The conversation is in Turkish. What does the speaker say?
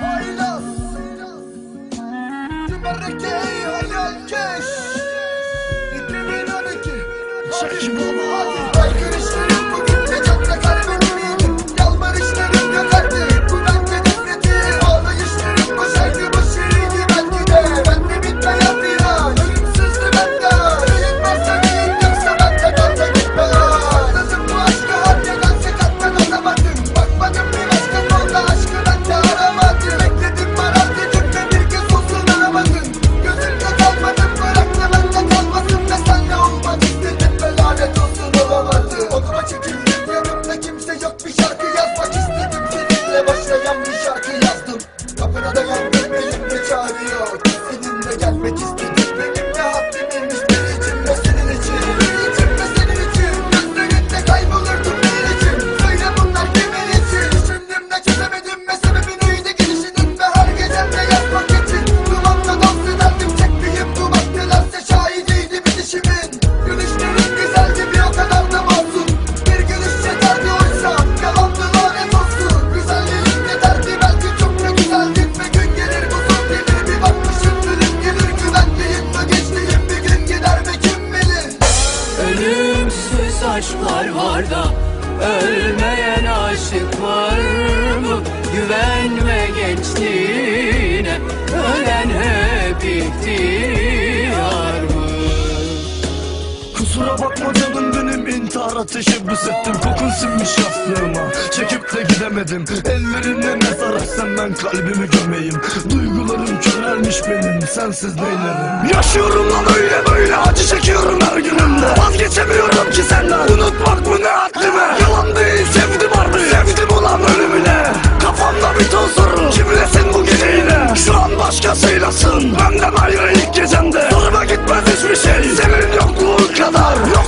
Haylaz Tümerrekey hayalkeş 2012 Çekiş baba. Hadi Bir şarkı yazdım. Kapına dayandım elimde çağırıyor? Seninle gelmek istedim Aşklar var da Ölmeyen aşık Canım benim intihara teşebbüs ettim Kokun sinmiş yastığıma Çekip de gidemedim. Ellerimle mezar açsam ben kalbimi gömeyim Duygularım körelmiş benim. Sensiz neylerim? Yaşıyorum lan öyle böyle. Acı çekiyorum her günümde. Vazgeçemiyorum ki senden. Unutmak mı ne haddime? Yalan değil sevdim harbi Sevdim ulan ölümüne. Kafamda bir ton soru Kimlesin bu geceyle Şu an başkasıylasın. Benden ayrı ilk gecemde. Zoruma gitmez hiçbir şey. Senin yokluğun kadar. Yokluğunda